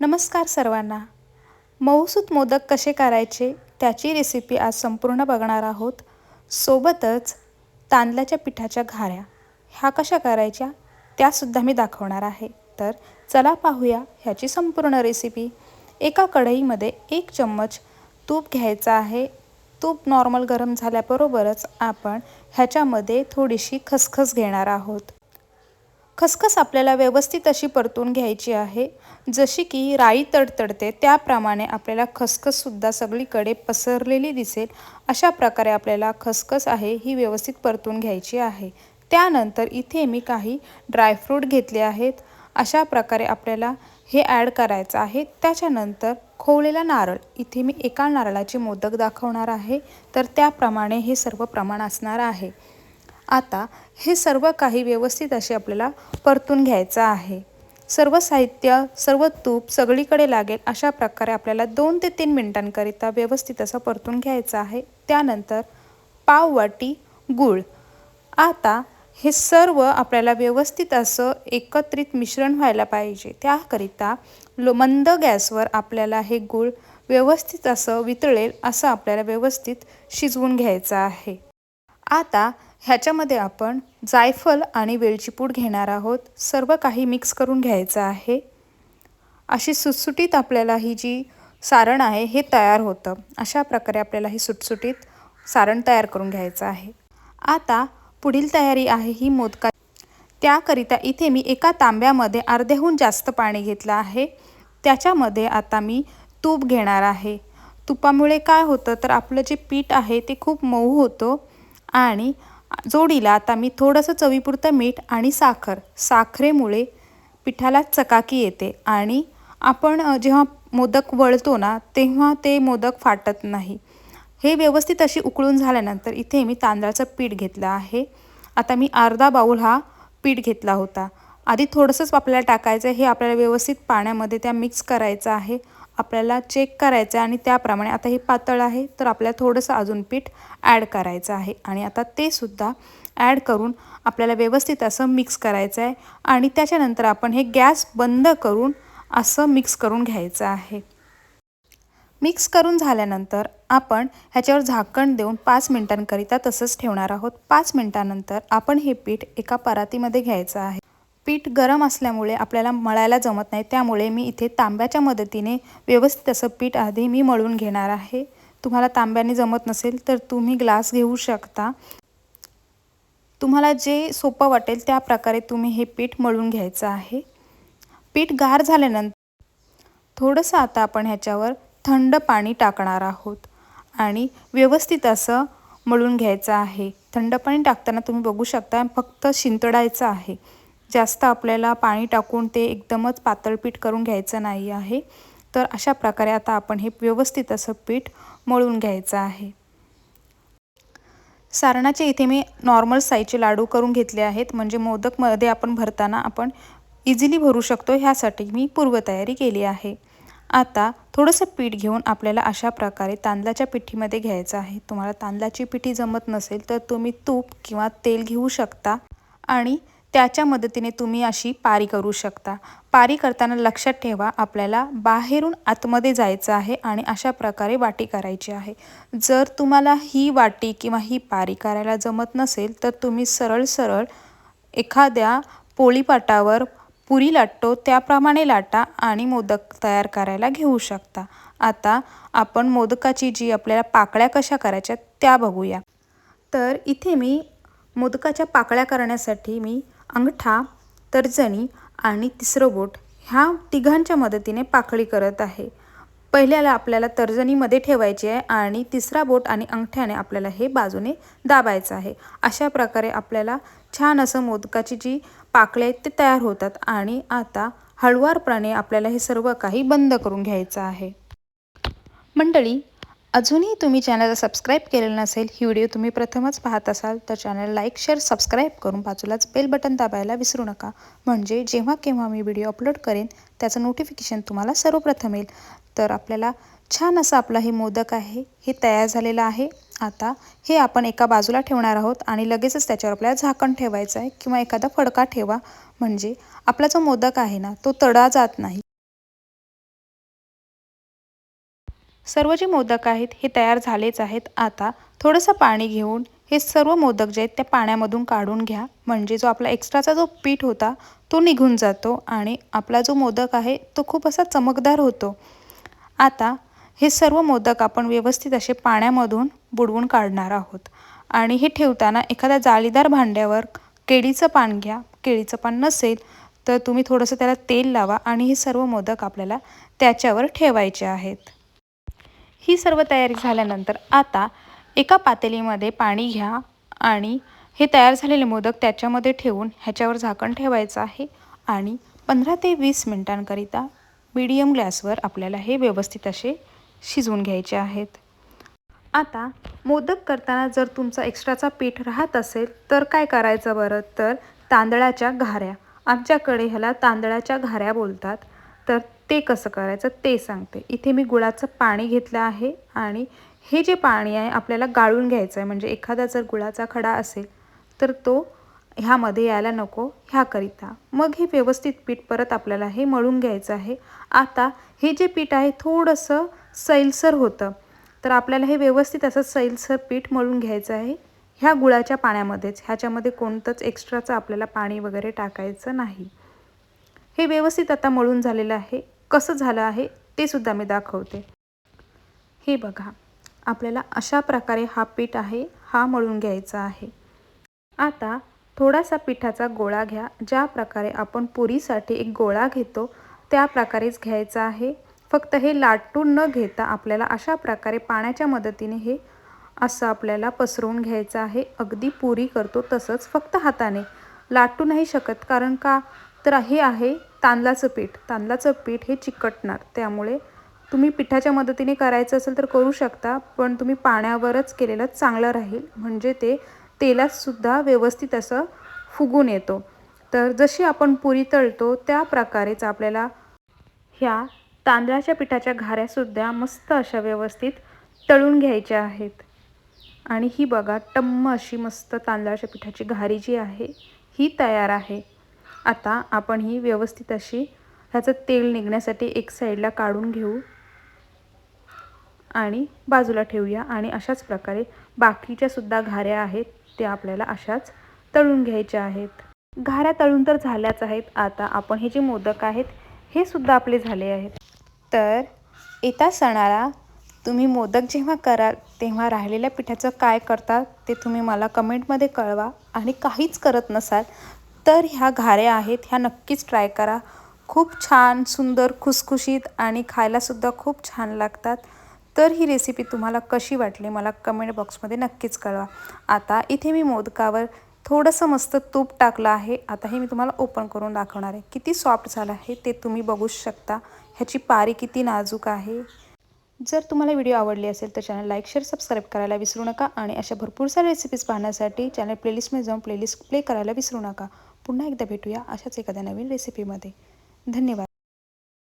नमस्कार सर्वांना. मऊसूत मोदक कसे करायचे त्याची रेसिपी आज संपूर्ण बघणार आहोत. सोबतच तांदळाच्या पिठाच्या घाऱ्या. ह्या कशा करायच्या त्यासुद्धा मी दाखवणार आहे. तर चला पाहूया ह्याची संपूर्ण रेसिपी एका कढईमध्ये एक चम्मच तूप घ्यायचा आहे. तूप नॉर्मल गरम झाल्याबरोबरच आपण ह्याच्यामध्ये थोडीशी खसखस घेणार आहोत. खसखस आपल्याला व्यवस्थित अशी परतून घ्यायची आहे. जशी की राई तडतडते त्याप्रमाणे आपल्याला खसखससुद्धा सगळीकडे पसरलेली दिसेल. अशा प्रकारे आपल्याला खसखस आहे ही व्यवस्थित परतून घ्यायची आहे. त्यानंतर इथे मी काही ड्रायफ्रूट घेतले आहेत. अशा प्रकारे आपल्याला हे ॲड करायचं आहे. त्याच्यानंतर खोवलेला नारळ. इथे मी एका नारळाचे मोदक दाखवणार आहे. तर त्याप्रमाणे हे सर्व प्रमाण असणार आहे. आता हे सर्व काही व्यवस्थित असे आपल्याला परतून घ्यायचं आहे. सर्व साहित्य सर्व तूप सगळीकडे लागेल अशा प्रकारे आपल्याला दोन ते तीन मिनटांकरिता व्यवस्थित असं परतून घ्यायचं आहे. त्यानंतर पाववाटी गूळ. आता हे सर्व आपल्याला व्यवस्थित असं एकत्रित मिश्रण व्हायला पाहिजे. त्याकरिता लो मंद गॅसवर आपल्याला हे गूळ व्यवस्थित असं वितळेल असं आपल्याला व्यवस्थित शिजवून घ्यायचं आहे. आता ह्याच्यामध्ये आपण जायफळ आणि वेलची पूड घेणार आहोत. सर्व काही मिक्स करून घ्यायचं आहे. अशी सुटसुटीत आपल्याला ही जी सारण आहे हे तयार होतं. अशा प्रकारे आपल्याला ही सुटसुटीत सारण तयार करून घ्यायचं आहे. आता पुढील तयारी आहे ही मोदका त्याकरिता इथे मी एका तांब्यामध्ये अर्ध्याहून जास्त पाणी घेतलं आहे. त्याच्यामध्ये आता मी तूप घेणार आहे. तुपामुळे काय होतं तर आपलं जे पीठ आहे ते खूप मऊ होतं आणि जोडीला आता मी थोडंसं चवीपुरतं मीठ आणि साखर. साखरेमुळे पिठाला चकाकी येते आणि आपण जेव्हा मोदक वळतो ना तेव्हा ते मोदक फाटत नाही. हे व्यवस्थित अशी उकळून झाल्यानंतर इथे मी तांदळाचं पीठ घेतलं आहे. आता मी अर्धा बाऊल हा पीठ घेतला होता. आधी थोडंसंच आपल्याला टाकायचं आहे. हे आपल्याला व्यवस्थित पाण्यामध्ये त्या मिक्स करायचं आहे. आपल्याला चेक करायचं आहे आणि त्याप्रमाणे आता हे पातळ आहे तर आपल्याला थोडंसं अजून पीठ ॲड करायचं आहे. आणि आता ते सुद्धा ॲड करून आपल्याला व्यवस्थित असं मिक्स करायचं आहे आणि त्याच्यानंतर आपण हे गॅस बंद करून असं मिक्स करून घ्यायचं आहे. मिक्स करून झाल्यानंतर आपण ह्याच्यावर झाकण देऊन पाच मिनटांकरिता तसंच ठेवणार आहोत. पाच मिनटानंतर आपण हे पीठ एका परातीमध्ये घ्यायचं आहे. पीठ गरम असल्यामुळे आपल्याला मळायला जमत नाही. त्यामुळे मी इथे तांब्याच्या मदतीने व्यवस्थित असं पीठ आधी मी मळून घेणार आहे. तुम्हाला तांब्याने जमत नसेल तर तुम्ही ग्लास घेऊ शकता. तुम्हाला जे सोपं वाटेल त्या प्रकारे तुम्ही हे पीठ मळून घ्यायचं आहे. पीठ गार झाल्यानंतर थोडंसं आता आपण ह्याच्यावर थंड पाणी टाकणार आहोत आणि व्यवस्थित असं मळून घ्यायचं आहे. थंड पाणी टाकताना तुम्ही बघू शकता फक्त शिंतडायचं आहे. जास्त आपल्याला पाणी टाकून ते एकदमच पातळ पीठ करून घ्यायचं नाही आहे. तर अशा प्रकारे आता आपण हे व्यवस्थित असं पीठ मळून घ्यायचं आहे. सारणाचे इथे मी नॉर्मल साईजचे लाडू करून घेतले आहेत. म्हणजे मोदकमध्ये आपण भरताना आपण इझिली भरू शकतो. ह्यासाठी मी पूर्वतयारी केली आहे. आता थोडंसं पीठ घेऊन आपल्याला अशा प्रकारे तांदळाच्या पिठीमध्ये घ्यायचं आहे. तुम्हाला तांदळाची पिठी जमत नसेल तर तुम्ही तूप किंवा तेल घेऊ शकता. आणि त्याच्या मदतीने तुम्ही अशी पारी करू शकता. पारी करताना लक्षात ठेवा आपल्याला बाहेरून आतमध्ये जायचं आहे आणि अशा प्रकारे वाटी करायची आहे. जर तुम्हाला ही वाटी किंवा ही पारी करायला जमत नसेल तर तुम्ही सरळ सरळ एखाद्या पोळीपाटावर पुरी लाटतो त्याप्रमाणे लाटा आणि मोदक तयार करायला घेऊ शकता. आता आपण मोदकाची जी आपल्याला पाकळ्या कशा करायच्या त्या बघूया. तर इथे मी मोदकाच्या पाकळ्या करण्यासाठी मी अंगठा तर्जनी आणि तिसरं बोट ह्या तिघांच्या मदतीने पाखळी करत आहे. पहिल्याला आपल्याला तर्जनीमध्ये ठेवायची आहे आणि तिसरा बोट आणि अंगठ्याने आपल्याला हे बाजूने दाबायचं आहे. अशा प्रकारे आपल्याला छान असं मोदकाची जी पाकळे आहेत ते तयार होतात आणि आता हळुवारपणे आपल्याला हे सर्व काही बंद करून घ्यायचं आहे. मंडळी अजूनही तुम्ही चॅनलला सबस्क्राईब केलेलं नसेल ही व्हिडिओ तुम्ही प्रथमच पाहत असाल तर चॅनल लाईक शेअर सबस्क्राईब करून बाजूलाच बेल बटन दाबायला विसरू नका. म्हणजे जेव्हा केव्हा मी व्हिडिओ अपलोड करेन त्याचं नोटिफिकेशन तुम्हाला सर्वप्रथम येईल. तर आपल्याला छान असं आपलं हे मोदक आहे हे तयार झालेलं आहे. आता हे आपण एका बाजूला ठेवणार आहोत आणि लगेचच त्याच्यावर आपल्याला झाकण ठेवायचं आहे किंवा एखादा फडका ठेवा. म्हणजे आपला जो मोदक आहे ना तो तडा जात नाही. सर्व जे मोदक आहेत हे तयार झालेच आहेत. आता थोडंसं पाणी घेऊन हे सर्व मोदक जे आहेत त्या पाण्यामधून काढून घ्या. म्हणजे जो आपला एक्स्ट्राचा जो पीठ होता तो निघून जातो आणि आपला जो मोदक आहे तो खूप असा चमकदार होतो. आता हे सर्व मोदक आपण व्यवस्थित असे पाण्यामधून बुडवून काढणार आहोत. आणि हे ठेवताना एखाद्या जाळीदार भांड्यावर केळीचं पान घ्या. केळीचं पान नसेल तर तुम्ही थोडंसं त्याला तेल लावा आणि हे सर्व मोदक आपल्याला त्याच्यावर ठेवायचे आहेत. ही सर्व तयारी झाल्यानंतर आता एका पातेलीमध्ये पाणी घ्या आणि हे तयार झालेले मोदक त्याच्यामध्ये ठेवून ह्याच्यावर झाकण ठेवायचं आहे आणि पंधरा ते वीस मिनटांकरिता मीडियम गॅसवर आपल्याला हे व्यवस्थित असे शिजवून घ्यायचे आहेत. आता मोदक करताना जर तुमचा एक्स्ट्राचा पीठ राहत असेल तर काय करायचं बरं? तर तांदळाच्या घाऱ्या. आमच्याकडे ह्याला तांदळाच्या घाऱ्या बोलतात. तर ते कसं करायचं ते सांगते. इथे मी गुळाचं पाणी घेतलं आहे आणि हे जे पाणी आहे आपल्याला गाळून घ्यायचं आहे म्हणजे एखादा जर गुळाचा खडा असेल तर तो ह्यामध्ये यायला नको ह्याकरिता. मग हे व्यवस्थित पीठ परत आपल्याला हे मळून घ्यायचं आहे. आता हे जे पीठ आहे थोडंसं सैलसर होतं. तर आपल्याला हे व्यवस्थित असं सैलसर पीठ मळून घ्यायचं आहे. ह्या गुळाच्या पाण्यामध्येच ह्याच्यामध्ये कोणतंच एक्स्ट्राचं आपल्याला पाणी वगैरे टाकायचं नाही. हे व्यवस्थित आता मळून झालेलं आहे. कसं झालं आहे ते सुद्धा मी दाखवते. हे बघा आपल्याला अशा प्रकारे हा पीठ आहे हा मळून घ्यायचा आहे. आता थोडासा पिठाचा गोळा घ्या ज्या प्रकारे आपण पुरीसाठी एक गोळा घेतो त्या प्रकारेच घ्यायचा आहे. फक्त हे लाटून न घेता आपल्याला अशा प्रकारे पाण्याच्या मदतीने हे असं आपल्याला पसरवून घ्यायचं आहे. अगदी पुरी करतो तसंच फक्त हाताने. लाटू नाही शकत कारण का? तर हे आहे तांदळाचं पीठ. तांदळाचं पीठ हे चिकटणार. त्यामुळे तुम्ही पिठाच्या मदतीने करायचं असेल तर करू शकता पण तुम्ही पाण्यावरच केलेलं चांगलं राहील. म्हणजे ते तेलातसुद्धा व्यवस्थित असं फुगून येतो. तर जशी आपण पुरी तळतो त्या प्रकारेच आपल्याला ह्या तांदळाच्या पिठाच्या घाऱ्यासुद्धा मस्त अशा व्यवस्थित तळून घ्यायच्या आहेत. आणि ही बघा टम्म अशी मस्त तांदळाच्या पिठाची घारी जी आहे ही तयार आहे. आता आपण ही व्यवस्थित अशी ह्याचं तेल निघण्यासाठी एक साईडला काढून घेऊ. आणि बाजूला ठेवूया. आणि अशाच प्रकारे बाकीच्या सुद्धा घाऱ्या आहेत त्या आपल्याला अशाच तळून घ्यायच्या आहेत. घाऱ्या तळून तर झाल्याच आहेत. आता आपण हे जे मोदक आहेत हे सुद्धा आपले झाले आहेत. तर येता सणाला तुम्ही मोदक जेव्हा कराल तेव्हा राहिलेल्या पिठाचं काय करता ते तुम्ही मला कमेंटमध्ये कळवा. आणि काहीच करत नसाल तर ह्या घाऱ्या आहेत. ह्या नक्कीच ट्राय करा. खूप छान सुंदर खुसखुशीत आणि खायलासुद्धा खूप छान लागतात. तर ही रेसिपी तुम्हाला कशी वाटली मला कमेंट बॉक्समध्ये नक्कीच कळवा. आता इथे मी मोदकावर थोडंसं मस्त तूप टाकलं आहे. आता हे मी तुम्हाला ओपन करून दाखवणार आहे. किती सॉफ्ट झालं आहे ते तुम्ही बघू शकता. ह्याची पारी किती नाजूक आहे. जर तुम्हाला व्हिडिओ आवडली असेल तर चॅनल लाईक शेअर सबस्क्राईब करायला विसरू नका आणि अशा भरपूर साऱ्या रेसिपीज पाहण्यासाठी चॅनल प्लेलिस्टमध्ये जाऊन प्लेलिस्ट प्ले करायला विसरू नका. पुन्हा एकदा भेटूया अशाच एखाद्या नवीन रेसिपीमध्ये धन्यवाद.